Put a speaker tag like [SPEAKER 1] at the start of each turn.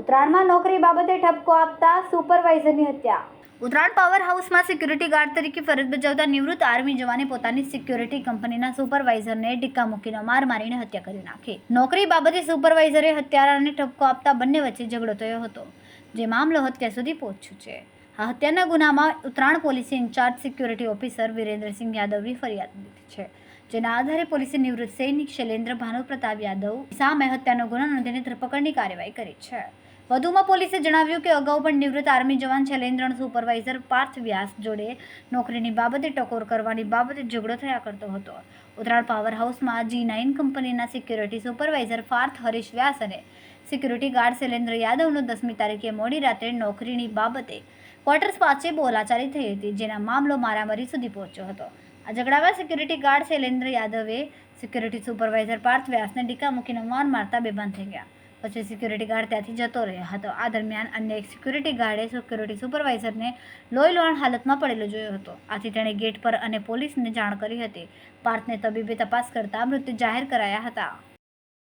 [SPEAKER 1] ઉત્તરાયણમાં નોકરી બાબતે ઠપકો આપતા સુપરવાઇઝરની હત્યા. ઉત્તરાયણ પાવર હાઉસમાં સિક્યુરિટી ગાર્ડ તરીકે ફરજ બજાવતા નિવૃત્ત આર્મી જવાને પોતાની સિક્યુરિટી કંપનીના સુપરવાઇઝરને ડિક્કા મૂકીને માર મારીને હત્યા કરી નાખી. નોકરી બાબતે સુપરવાઇઝરે હત્યારાને ઠપકો આપતા બંને વચ્ચે ઝઘડો થયો હતો, જે મામલો હત્યા સુધી પહોંચ્યો છે. આ હત્યાના ગુનામાં ઉત્તરાયણ પોલીસે ઇન્ચાર્જ સિક્યુરિટી ઓફિસર વિરેન્દ્રસિંહ યાદવની ફરિયાદ લીધી છે, જેના આધારે પોલીસે નિવૃત્ત સૈનિક શૈલેન્દ્ર ભાનુ પ્રતાપ યાદવ, સામે હત્યાનો ગુનો નોંધીને ધરપકડની કાર્યવાહી કરી છે. વધુમાં પોલીસે જણાવ્યું કે અગાઉ પણ નિવૃત્ત આર્મી જવાન છેલેન્દ્ર સુપરવાઇઝર પાર્થ વ્યાસ જોડે નોકરીની બાબતે ટકોર કરવાની બાબતે ઝઘડો થયા કરતો હતો. ઉત્તરાયણ પાવર હાઉસમાં જી નાઇન કંપનીના સિક્યુરિટી સુપરવાઇઝર પાર્થ હરીશ વ્યાસ અને સિક્યુરિટી ગાર્ડ શૈલેન્દ્ર યાદવનો દસમી તારીખે મોડી રાત્રે નોકરીની બાબતે ક્વાર્ટર્સ પાસે બોલાચાલી થઈ હતી, જેના મામલો મારામારી સુધી પહોંચ્યો હતો. આ ઝઘડામાં સિક્યુરિટી ગાર્ડ શૈલેન્દ્ર યાદવે સિક્યુરિટી સુપરવાઇઝર પાર્થ વ્યાસને ડીકા મૂકીને માર મારતા બેભાન થઈ ગયા. પછી સિક્યુરિટી ગાર્ડ ત્યાંથી જતો રહ્યો. હતો આ દરમિયાન અન્ય એક સિક્યુરિટી ગાર્ડે સિક્યુરિટી સુપરવાઇઝરને લોહી લોહાણ હાલતમાં પડેલો જોયો હતો. આથી તેણે ગેટ પર અને પોલીસને જાણ કરી હતી. પાર્થને તબીબે તપાસ કરતા મૃત્યુ જાહેર કરાયા હતા.